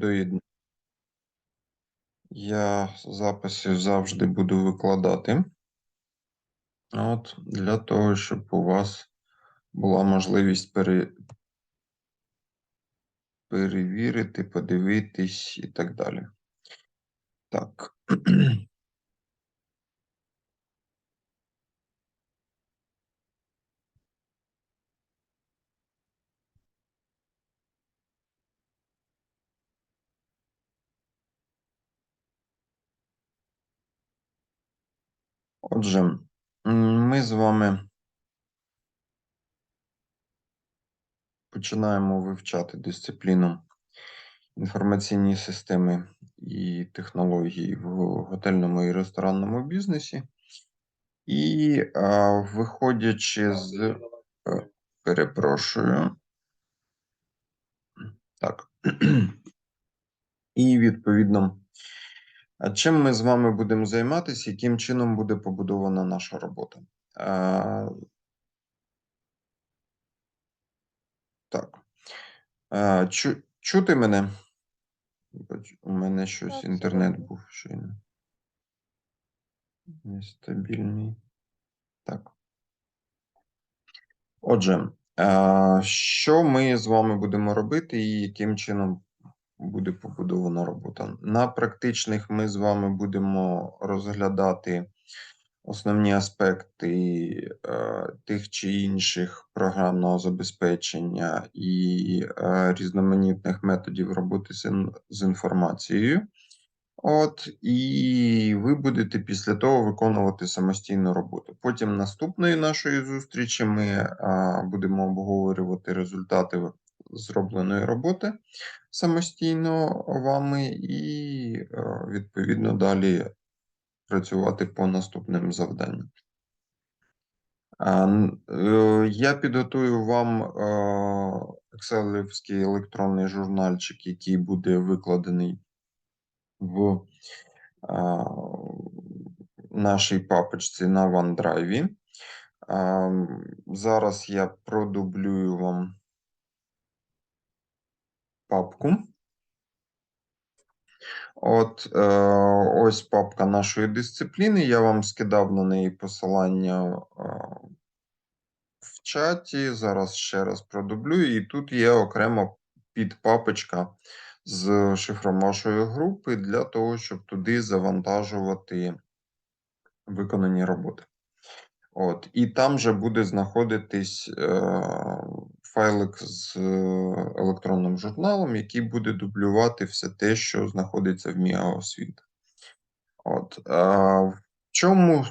доєднання. Я записи завжди буду викладати. От, для того, щоб у вас була можливість пере... перевірити, подивитись і так далі. Так. Отже, ми з вами починаємо вивчати дисципліну інформаційні системи і технології в готельному і ресторанному бізнесі. І а, виходячи з е, перепрошую. Так. І відповідно, чим ми з вами будемо займатися, яким чином буде побудована наша робота? А, Так. А, чу, чути мене? У мене щось інтернет був щойно. Нестабільний. Так. Отже, що ми з вами будемо робити і яким чином буде побудована робота? На практичних ми з вами будемо розглядати основні аспекти е, тих чи інших програмного забезпечення і е, різноманітних методів роботи з, з інформацією. От, і ви будете після того виконувати самостійну роботу. Потім наступної нашої зустрічі ми а, будемо обговорювати результати зробленої роботи самостійно вами, і е, відповідно далі працювати по наступним завданням. Е, Я підготую вам е, екселівський електронний журнальчик, який буде викладений в нашій папочці на OneDrive. Зараз я продублюю вам папку. От е, ось папка нашої дисципліни. Я вам скидав на неї посилання е, в чаті. Зараз ще раз продублюю. І тут є окремо підпапочка з шифром вашої групи для того, щоб туди завантажувати виконані роботи. От, і там же буде знаходитись е, файлик з е, електронним журналом, який буде дублювати все те, що знаходиться в МІА освіта. От, а в чому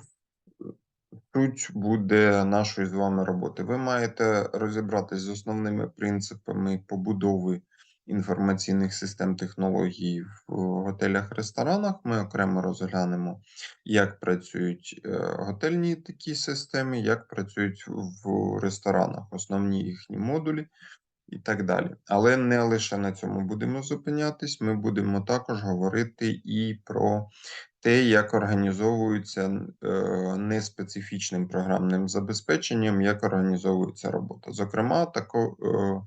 суть буде нашої з вами роботи? Ви маєте розібратися з основними принципами побудови інформаційних систем технологій в готелях-ресторанах. Ми окремо розглянемо, як працюють е, готельні такі системи, як працюють в ресторанах, основні їхні модулі і так далі. Але не лише на цьому будемо зупинятись. Ми будемо також говорити і про те, як організовується е, неспецифічним програмним забезпеченням, як організовується робота. Зокрема, тако, е, е,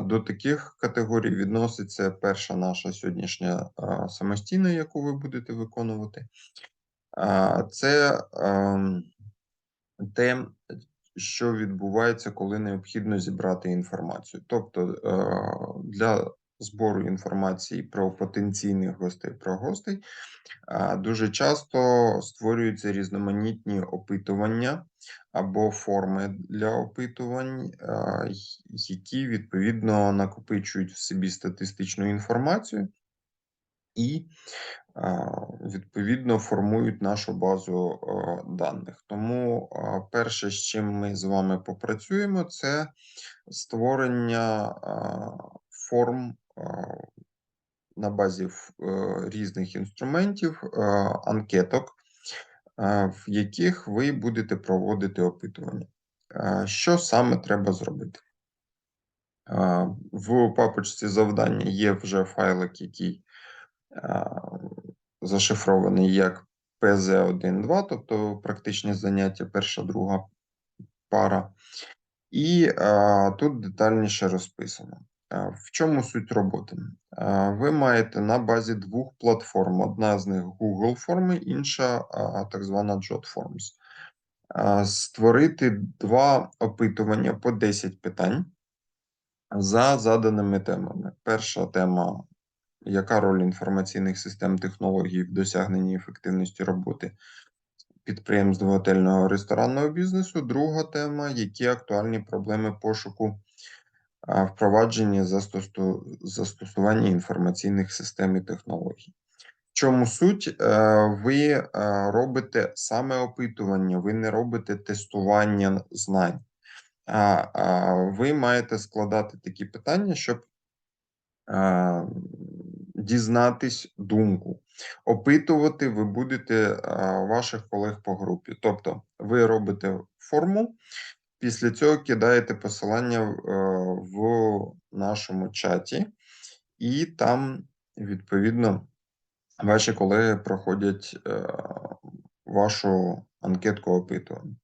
до таких категорій відноситься перша наша сьогоднішня е, самостійна, яку ви будете виконувати. Це ем, те, що відбувається, коли необхідно зібрати інформацію. Тобто е, для збору інформації про потенційних гостей, про гостей дуже часто створюються різноманітні опитування або форми для опитувань, які відповідно накопичують в собі статистичну інформацію. І відповідно формують нашу базу даних. Тому перше, з чим ми з вами попрацюємо, це створення форм на базі е, різних інструментів, анкеток, в яких ви будете проводити опитування. Що саме треба зробити? В папочці завдання є вже файлик, який зашифрований як PZ1.2, тобто практичні заняття, перша, друга пара. І а, тут детальніше розписано. В чому суть роботи? Ви маєте на базі двох платформ: одна з них Google форми, інша так звана Jot Forms. Е, Створити два опитування по 10 питань за заданими темами. Перша тема яка роль інформаційних систем технологій в досягненні ефективності роботи підприємств готельного ресторанного бізнесу? Друга тема: які актуальні проблеми пошуку впровадження застосу... застосування інформаційних систем і технологій? В чому суть? Е, Ви е, робите саме опитування, ви не робите тестування знань. А ви маєте складати такі питання, щоб дізнатись думку. Опитувати ви будете ваших колег по групі. Тобто, ви робите форму, після цього кидаєте посилання е, в нашому чаті, і там, відповідно, ваші колеги проходять е, вашу анкетку опитування.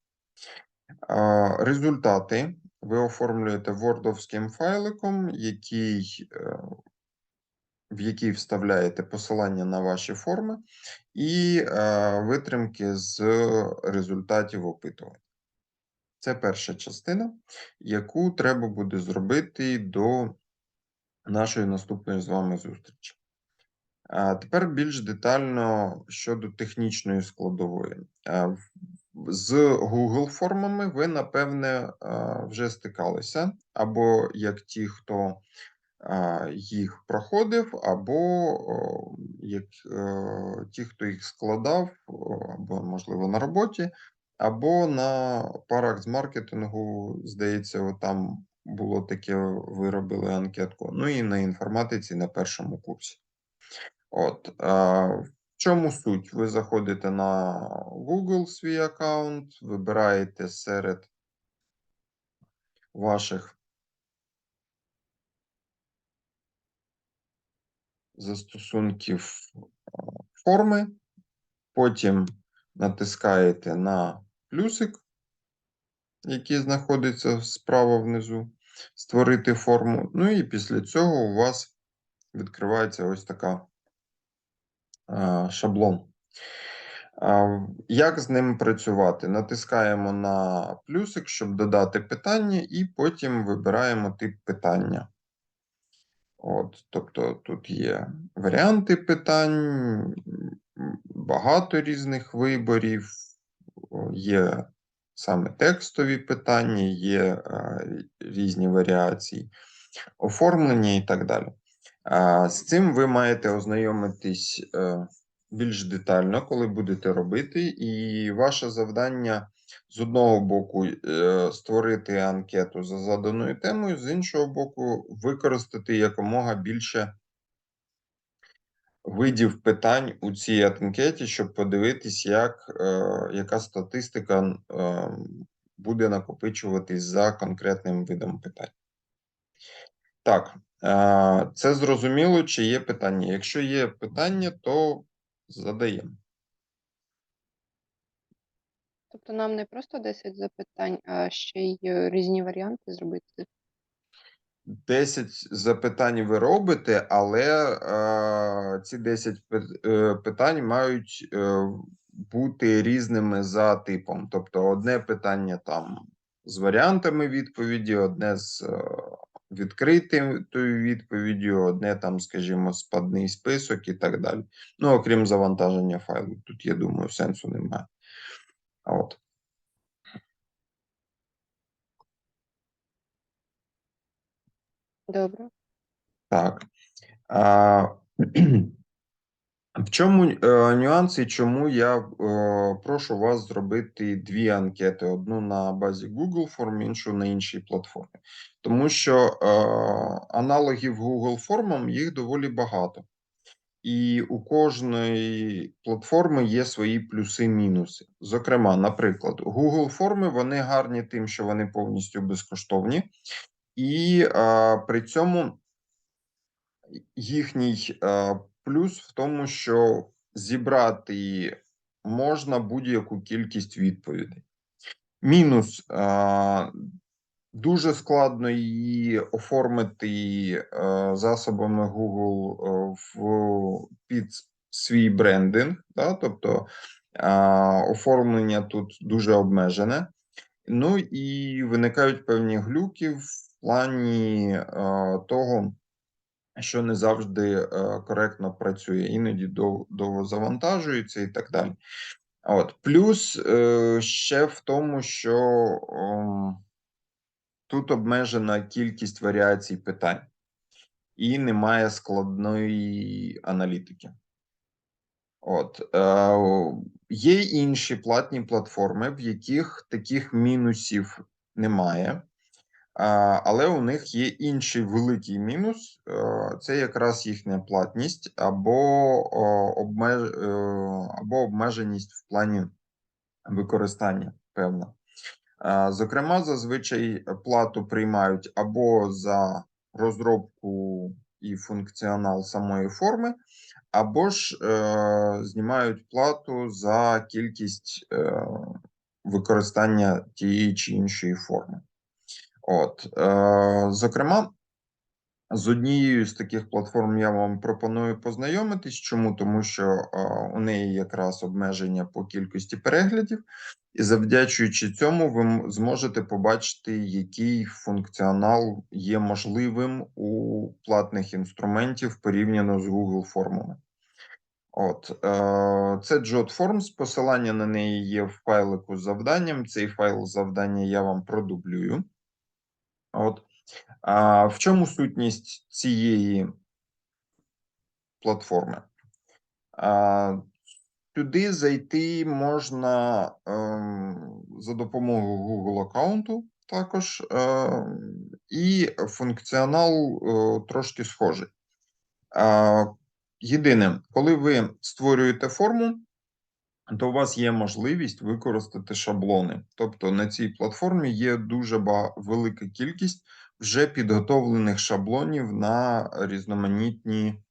Результати ви оформлюєте вордовським файликом, який, е, в який вставляєте посилання на ваші форми і витримки з результатів опитування. Це перша частина, яку треба буде зробити до нашої наступної з вами зустрічі. А тепер більш детально щодо технічної складової. З Google формами ви, напевне, вже стикалися, або як ті, хто їх проходив, або як е, ті, хто їх складав, або, можливо, на роботі, або на парах з маркетингу, здається, там було таке, ви робили анкетку. Ну і на інформатиці на першому курсі. От, в чому суть? Ви заходите на Google свій аккаунт, вибираєте серед ваших застосунків форми, потім натискаєте на плюсик, який знаходиться справа внизу, створити форму. Ну і після цього у вас відкривається ось така шаблон. Як з ним працювати? Натискаємо на плюсик, щоб додати питання, і потім вибираємо тип питання. От, тобто тут є варіанти питань, багато різних виборів, є саме текстові питання, є е, різні варіації, оформлення і так далі. З цим ви маєте ознайомитись е, більш детально, коли будете робити, і ваше завдання з одного боку е, створити анкету за заданою темою, з іншого боку, використати якомога більше видів питань у цій анкеті, щоб подивитись, як, е, яка статистика е, буде накопичуватись за конкретним видом питань. Так, е, це зрозуміло, чи є питання. Якщо є питання, то задаємо. Тобто нам не просто 10 запитань, а ще й е, різні варіанти зробити. 10 запитань ви робите, але е, ці 10 е, питань мають е, бути різними за типом. Тобто, одне питання там з варіантами відповіді, одне з е, відкритою відповіддю, одне там, скажімо, спадний список і так далі. Ну, окрім завантаження файлу. Тут, я думаю, сенсу немає. От. Добре. Так. А, в чому е, нюанс і чому я е, прошу вас зробити дві анкети: одну на базі Google форм, іншу на іншій платформі. Тому що е, аналогів Google формам їх доволі багато. І у кожної платформи є свої плюси-мінуси. Зокрема, наприклад, Google форми вони гарні тим, що вони повністю безкоштовні, і при цьому їхній плюс в тому, що зібрати можна будь-яку кількість відповідей. Мінус Дуже складно її оформити засобами Google в під свій брендинг, да? тобто оформлення тут дуже обмежене. Ну і виникають певні глюки в плані е, того, що не завжди е, коректно працює, іноді дов- довго завантажується і так далі. От плюс е, ще в тому, що тут обмежена кількість варіацій питань, і немає складної аналітики. От е, є інші платні платформи, в яких таких мінусів немає. Але у них є інший великий мінус: е, це якраз їхня платність або, обмеж, е, або обмеженість в плані використання певна. Зокрема, зазвичай плату приймають або за розробку і функціонал самої форми, або ж е, знімають плату за кількість використання тієї чи іншої форми. От, е, зокрема, з однією з таких платформ я вам пропоную познайомитись. Чому? Тому що е, у неї якраз обмеження по кількості переглядів, і завдячуючи цьому, ви зможете побачити, який функціонал є можливим у платних інструментів порівняно з Google формами. От, е, це JotForms, посилання на неї є в файлику з завданням. Цей файл завдання я вам продублюю. От. А в чому сутність цієї платформи? А, зайти можна ем, за допомогою Google аккаунту також, ем, і функціонал е, трошки схожий. А, Єдине, коли ви створюєте форму, то у вас є можливість використати шаблони. Тобто на цій платформі є дуже велика кількість вже підготовлених шаблонів на різноманітні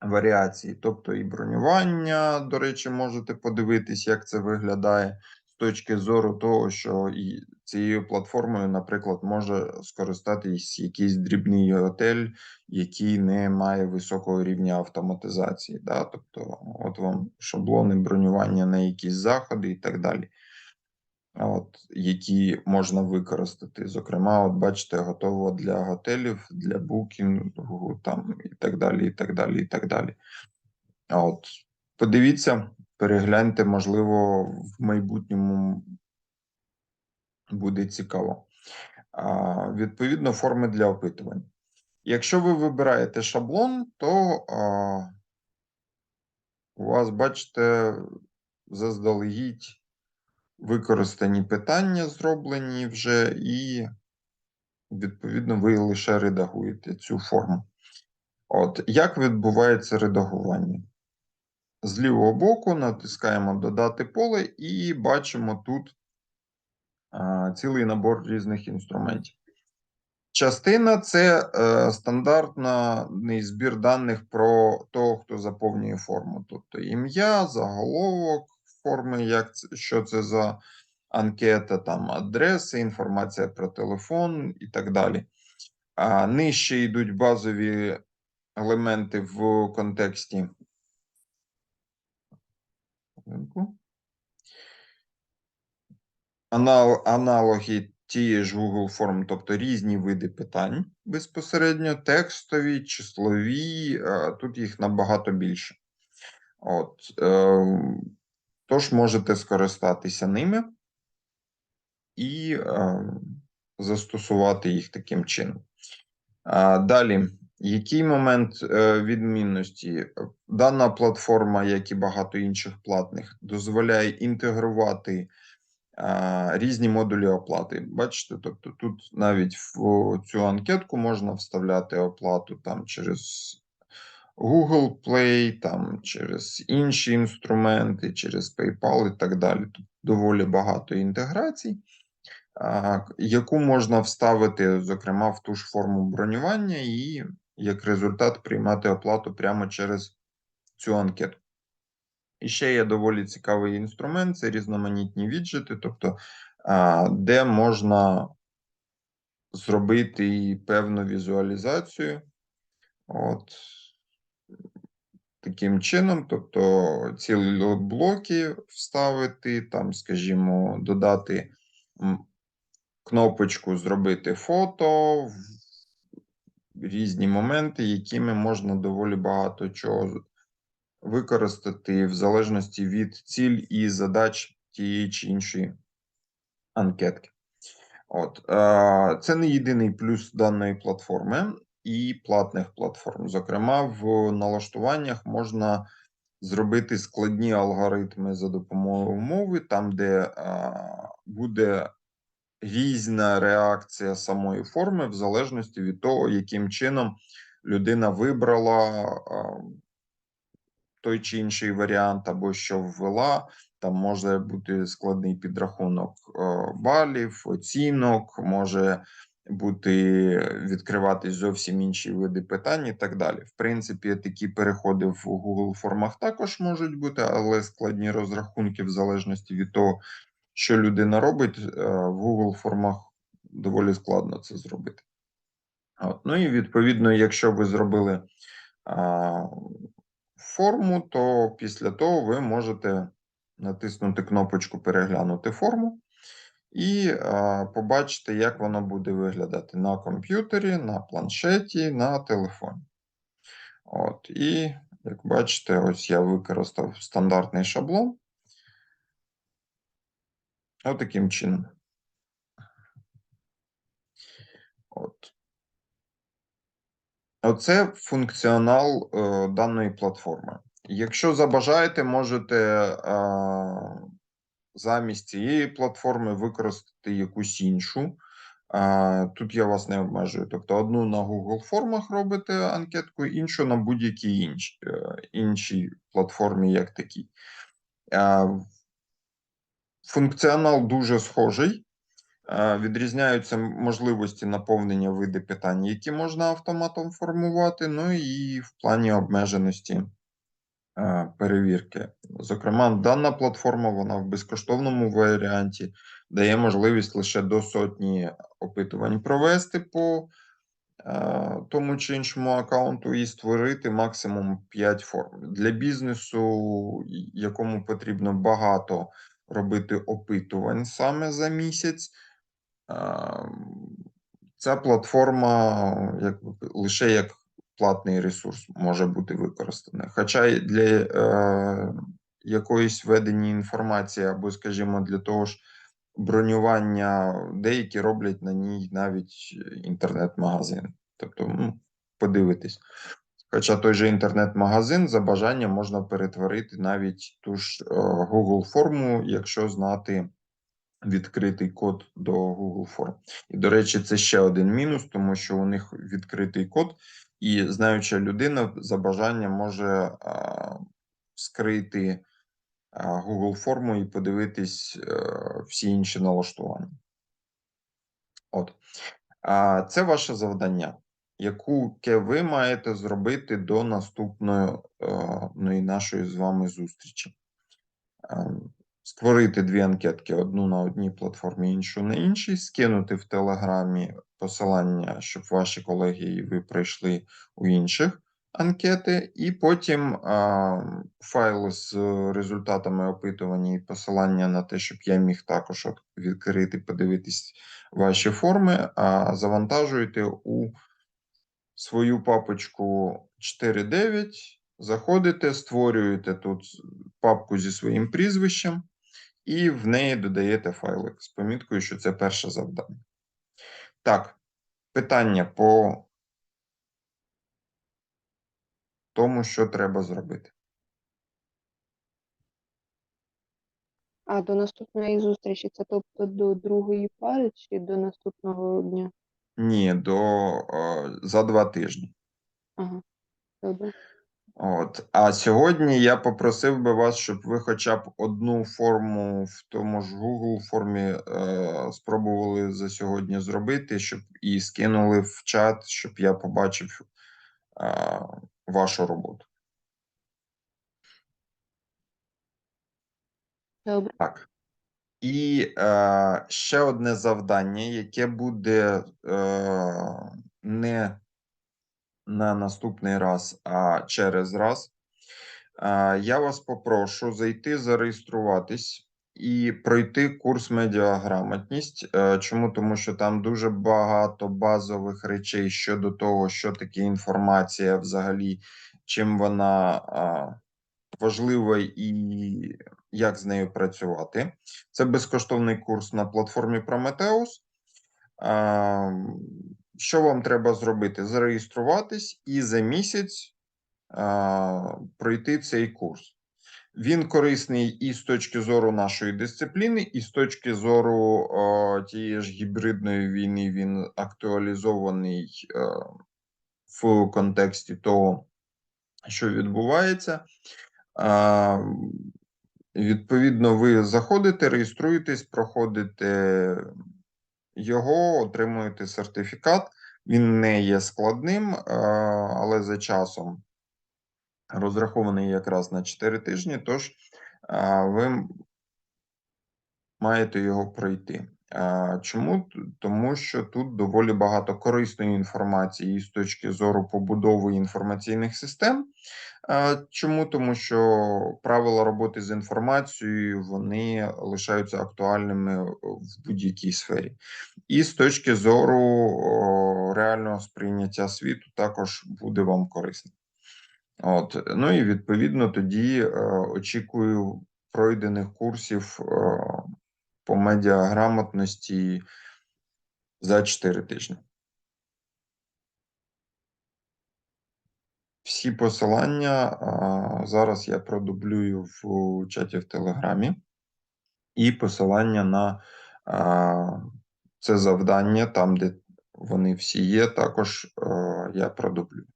варіації. Тобто і бронювання, до речі, можете подивитись, як це виглядає з точки зору того, що і цією платформою, наприклад, може скористатись якийсь дрібний готель, який не має високого рівня автоматизації. Да? Тобто, от вам шаблони бронювання на якісь заходи і так далі. От, які можна використати. Зокрема, от бачите, готово для готелів, для букінгу, там і так далі, і так далі, і так далі. От, подивіться, перегляньте, можливо, в майбутньому буде цікаво. Відповідно, форми для опитувань. Якщо ви вибираєте шаблон, то у вас, бачите, заздалегідь використані питання зроблені вже, і, відповідно, ви лише редагуєте цю форму. От, як відбувається редагування? З лівого боку натискаємо Додати поле і бачимо тут цілий набор різних інструментів. Частина це е, стандартний збір даних про того, хто заповнює форму, тобто ім'я, заголовок форми, як це, що це за анкета, там адреси, інформація про телефон і так далі. А нижче йдуть базові елементи в контексті. Анал, аналоги тієї ж Google форм, тобто різні види питань безпосередньо, текстові, числові, е, тут їх набагато більше. От, е, тож можете скористатися ними і е, застосувати їх таким чином. Далі, який момент відмінності? Дана платформа, як і багато інших платних, дозволяє інтегрувати різні модулі оплати. Бачите, тобто тут навіть в цю анкетку можна вставляти оплату там через Google Play, там через інші інструменти, через PayPal і так далі. Тут доволі багато інтеграцій, яку можна вставити, зокрема, в ту ж форму бронювання, і як результат приймати оплату прямо через цю анкетку. І ще є доволі цікавий інструмент це різноманітні віджити, тобто, де можна зробити і певну візуалізацію. От таким чином, тобто цілі блоки вставити, там, скажімо, додати кнопочку зробити фото, різні моменти, якими можна доволі багато чого використати в залежності від ціль і задач тієї чи іншої анкетки. От, е, це не єдиний плюс даної платформи і платних платформ. Зокрема, в налаштуваннях можна зробити складні алгоритми за допомогою мови, там, де е, буде різна реакція самої форми, в залежності від того, яким чином людина вибрала е, той чи інший варіант, або що ввела. Там може бути складний підрахунок е, балів, оцінок, може бути відкриватись зовсім інші види питань і так далі. В принципі, такі переходи в Google формах також можуть бути, але складні розрахунки в залежності від того, що людина робить, е, в Google формах доволі складно це зробити. От. Ну і відповідно, якщо ви зробили форму, то після того ви можете натиснути кнопочку Переглянути форму і побачити, як воно буде виглядати на комп'ютері, на планшеті, на телефоні. От, і як бачите, ось я використав стандартний шаблон. Отаким чином. От. Оце функціонал е, даної платформи. Якщо забажаєте, можете е, замість цієї платформи використати якусь іншу. Е, тут я вас не обмежую. Тобто одну на Google формах робите анкетку, іншу на будь-якій іншій, е, іншій платформі, як такій. Е, функціонал дуже схожий. Е, Відрізняються можливості наповнення види питань, які можна автоматом формувати, ну і в плані обмеженості е, перевірки. Зокрема, дана платформа вона в безкоштовному варіанті дає можливість лише до сотні опитувань провести по е, тому чи іншому аккаунту і створити максимум 5 форм. Для бізнесу, якому потрібно багато робити опитувань саме за місяць. Ем, Ця платформа як, лише як платний ресурс може бути використана. Хоча для е, якоїсь ведення інформації, або, скажімо, для того ж бронювання, деякі роблять на ній навіть інтернет-магазин. Тобто, ну, подивитись. Хоча той же інтернет-магазин за бажанням можна перетворити навіть ту ж е, Google форму, якщо знати відкритий код до Google Form. І, до речі, це ще один мінус, тому що у них відкритий код, і знаюча людина за бажанням може скрити Google форму і подивитись а, всі інші налаштування. От. Це ваше завдання, яке ви маєте зробити до наступної а, ну, нашої з вами зустрічі. Створити дві анкетки: одну на одній платформі, іншу на іншій, скинути в Телеграмі посилання, щоб ваші колеги і ви прийшли у інших анкети, і потім а, файл з результатами опитування і посилання на те, щоб я міг також відкрити, подивитись ваші форми, а завантажуєте у свою папочку 4.9, заходите, створюєте тут папку зі своїм прізвищем, і в неї додаєте файлик з поміткою, що це перше завдання. Так, питання по тому, що треба зробити. А до наступної зустрічі це тобто до другої пари чи до наступного дня? Ні, до е, за два тижні. Ага, добре. От. А сьогодні я попросив би вас, щоб ви хоча б одну форму в тому ж Google формі е, спробували за сьогодні зробити, щоб і скинули в чат, щоб я побачив е, вашу роботу. Добре. Так. І е, ще одне завдання, яке буде е, не на наступний раз, а через раз. Я вас попрошу зайти зареєструватись і пройти курс медіаграмотність. Е, Чому? Тому що там дуже багато базових речей щодо того, що таке інформація взагалі, чим вона важлива і як з нею працювати. Це безкоштовний курс на платформі Prometheus. А, Що вам треба зробити? Зареєструватись і за місяць а, пройти цей курс. Він корисний і з точки зору нашої дисципліни, і з точки зору о, тієї ж гібридної війни він актуалізований е, в контексті того, що відбувається. А, Відповідно, ви заходите, реєструєтесь, проходите його, отримуєте сертифікат. Він не є складним, але за часом розрахований якраз на 4 тижні. Тож ви маєте його пройти. Чому? Тому що тут доволі багато корисної інформації з точки зору побудови інформаційних систем. Чому? Тому що правила роботи з інформацією вони лишаються актуальними в будь-якій сфері. І з точки зору реального сприйняття світу також буде вам корисно. От. Ну і відповідно тоді е, очікую пройдених курсів е, по медіаграмотності за 4 тижні. Всі посилання зараз я продублюю в чаті в Телеграмі, і посилання на це завдання, там, де вони всі є, також а, я продублю.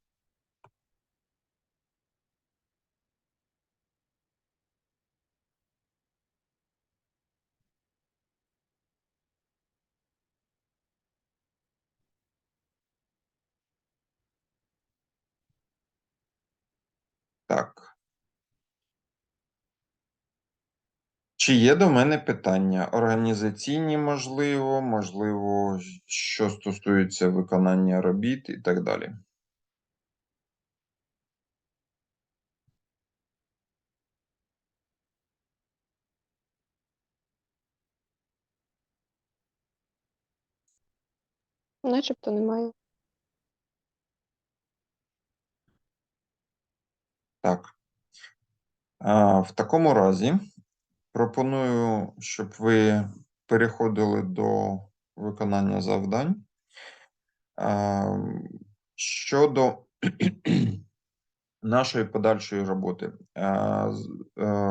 Так. Чи є до мене питання? Організаційні, можливо, можливо, що стосується виконання робіт і так далі. Начебто немає. Так. В такому разі пропоную, щоб ви переходили до виконання завдань. Щодо нашої подальшої роботи, а,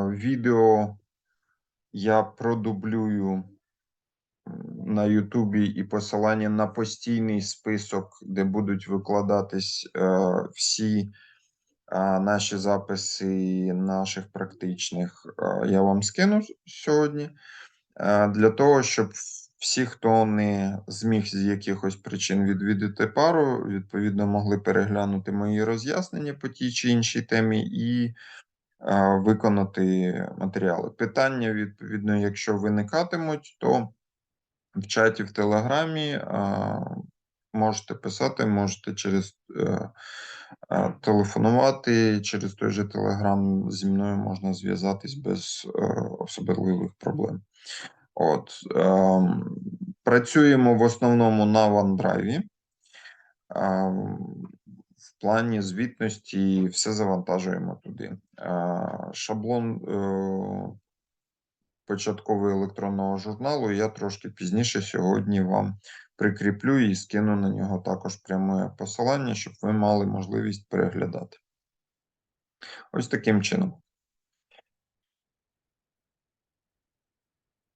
відео я продублюю на Ютубі і посилання на постійний список, де будуть викладатись е, всі е, наші записи наших практичних, я вам скину сьогодні. Для того, щоб всі, хто не зміг з якихось причин відвідати пару, відповідно могли переглянути мої роз'яснення по тій чи іншій темі і виконати матеріали. Питання, відповідно, якщо виникатимуть, то в чаті в Телеграмі можете писати, можете через е, е, телефонувати через той же Телеграм зі мною можна зв'язатись без е, особливих проблем. От, е, працюємо в основному на OneDrive. А, В плані звітності все завантажуємо туди. А, Шаблон е, початкового електронного журналу я трошки пізніше сьогодні вам прикріплю і скину на нього також пряме посилання, щоб ви мали можливість переглядати. Ось таким чином.